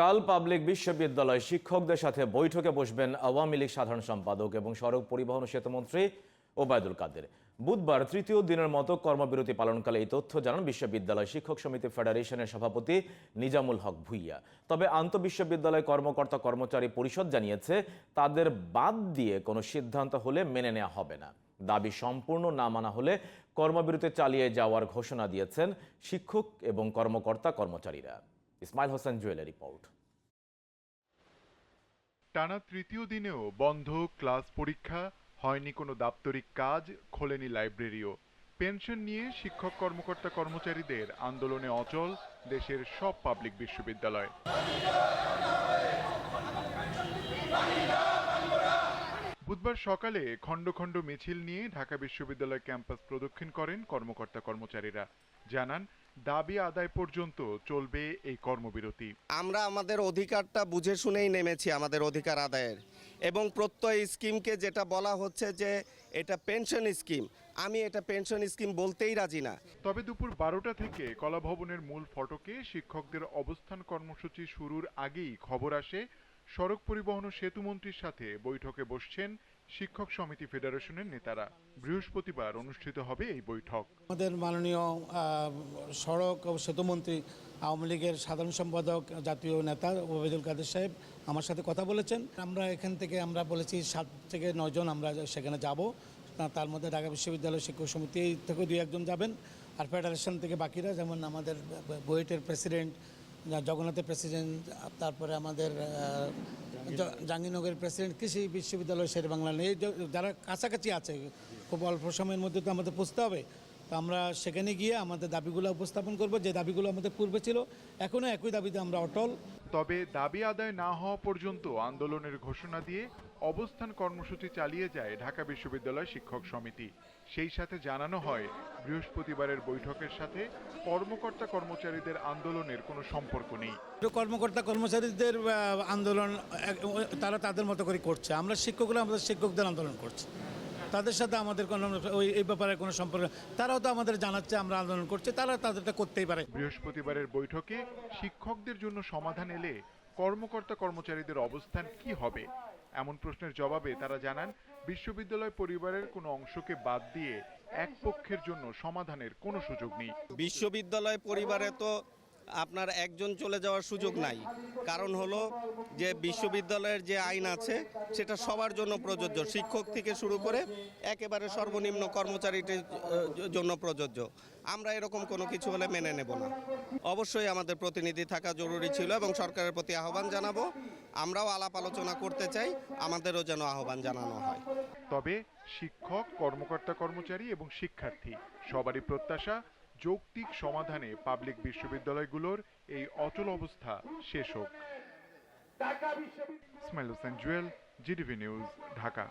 কাল পাবলিক বিশ্ববিদ্যালয় শিক্ষকদের সাথে বৈঠকে বসবেন আওয়ামী লীগ সাধারণ সম্পাদক এবং সড়ক পরিবহন ও সেতুমন্ত্রী ওবায়দুল কাদের। বুধবার তৃতীয় দিনের মতো কর্মবিরতি পালনকালে এই তথ্য জানান বিশ্ববিদ্যালয় শিক্ষক সমিতি ফেডারেশনের সভাপতি নিজামুল হক ভুইয়া। তবে আন্তঃবিশ্ববিদ্যালয় কর্মকর্তা কর্মচারী পরিষদ জানিয়েছে, তাদের বাদ দিয়ে কোনো সিদ্ধান্ত হলে মেনে নেওয়া হবে না। দাবি সম্পূর্ণ না মানা হলে কর্মবিরতি চালিয়ে যাওয়ার ঘোষণা দিয়েছেন শিক্ষক এবং কর্মকর্তা কর্মচারীরা। ইসমাইল হোসেন জুয়েলের রিপোর্ট। টানা তৃতীয় দিনেও বন্ধ, ক্লাস পরীক্ষা, হয়নি কোনো দাপ্তরিক কাজ, খোলেনি লাইব্রেরিও। পেনশন নিয়ে শিক্ষক কর্মকর্তা কর্মচারীদের আন্দোলনে অচল দেশের সব পাবলিক বিশ্ববিদ্যালয়। বুধবার সকালে খণ্ড খণ্ড মিছিল নিয়ে ঢাকা বিশ্ববিদ্যালয় ক্যাম্পাস প্রদক্ষিণ করেন কর্মকর্তা কর্মচারীরা। জানান দাবি আদায় পর্যন্ত চলবে এই কর্মবিরতি। আমরা আমাদের অধিকারটা বুঝে শুনেই নেমেছি আমাদের অধিকার আদায়ের। এবং প্রত্যয় স্কিমকে যেটা বলা হচ্ছে যে এটা পেনশন স্কিম আমি এটা পেনশন স্কিম বলতেই রাজি না। তবে দুপুর বারোটা থেকে কলাভবনের মূল ফটকে শিক্ষকদের অবস্থান কর্মসূচি শুরুর আগেই খবর আসে। সড়ক পরিবহন ও সেতুমন্ত্রীর সাথে বৈঠকে বসছেন শিক্ষক সমিতি ফেডারেশনের নেতারা বৃহস্পতিবার অনুষ্ঠিত হবে এই বৈঠক আমাদের মাননীয় সড়ক ও সেতুমন্ত্রী আওয়ামী লীগের সাধারণ সম্পাদক জাতীয় নেতা ওবেদুল কাদের সাহেব আমার সাথে কথা বলেছেন আমরা এখান থেকে আমরা বলেছি সাত থেকে নয়জন আমরা সেখানে যাব তার মধ্যে ঢাকা বিশ্ববিদ্যালয় শিক্ষক সমিতি থেকে দুই একজন যাবেন আর ফেডারেশন থেকে বাকিরা যেমন আমাদের বুয়েটের প্রেসিডেন্ট জগন্নাথের প্রেসিডেন্ট তারপরে আমাদের জাহাঙ্গীরনগরের প্রেসিডেন্ট, কৃষি বিশ্ববিদ্যালয় শের বাংলা নেই যারা কাছাকাছি আছে, খুব অল্প সময়ের মধ্যে তো আমাদের পুষতে হবে। তো আমরা সেখানে গিয়ে আমাদের দাবিগুলো উপস্থাপন করব। যে দাবিগুলো আমাদের পূর্বে ছিল এখনও একই দাবিতে আমরা অটল। তবে দাবি আদায় না হওয়া পর্যন্ত আন্দোলনের ঘোষণা দিয়ে অবস্থান কর্মসূচি চালিয়ে যায় ঢাকা বিশ্ববিদ্যালয় শিক্ষক সমিতি। সেই সাথে জানানো হয়, বৃহস্পতিবারের বৈঠকের সাথে কর্মকর্তা কর্মচারীদের আন্দোলনের কোনো সম্পর্ক নেই। কর্মকর্তা কর্মচারীদের আন্দোলন তারা তাদের মতো করে করছে। আমরা শিক্ষকরা আমাদের শিক্ষকদের আন্দোলন করছি। তাদের সাথে আমাদের কোনো ওই এই ব্যাপারে কোনো সম্পর্ক তারাও তো আমাদের জানাচ্ছে আমরা আন্দোলন করছি তারা তাদেরটা করতেই পারে। বৃহস্পতিবারের বৈঠকে শিক্ষকদের জন্য সমাধান এলে কর্মকর্তা কর্মচারীদের অবস্থান কি হবে? এমন প্রশ্নের জবাবে তারা জানান বিশ্ববিদ্যালয় পরিবারের কোনো অংশকে বাদ দিয়ে এক পক্ষের জন্য সমাধানের কোনো সুযোগ নেই। বিশ্ববিদ্যালয় পরিবারে তো আপনার একজন চলে যাওয়ার সুযোগ নাই। কারণ হলো যে বিশ্ববিদ্যালয়ের যে আইন আছে, সেটা সবার জন্য প্রযোজ্য। শিক্ষক থেকে শুরু করে একেবারে সর্বনিম্ন কর্মচারীটির জন্য প্রযোজ্য। আমরা এরকম কোনো কিছু হলে মেনে নেব না। অবশ্যই আমাদের প্রতিনিধি থাকা জরুরি ছিল এবং সরকারের প্রতি আহ্বান জানাব। আমরাও আলাপ আলোচনা করতে চাই, আমাদেরও যেন আহ্বান জানানো হয়। তবে শিক্ষক, কর্মকর্তা, কর্মচারী এবং শিক্ষার্থী, সবারই প্রত্যাশা যৌক্তিক সমাধানে পাবলিক বিশ্ববিদ্যালয়গুলোর এই অচল অবস্থা শেষ হোক। Ismail Hossain Jewel GDV news Dhaka.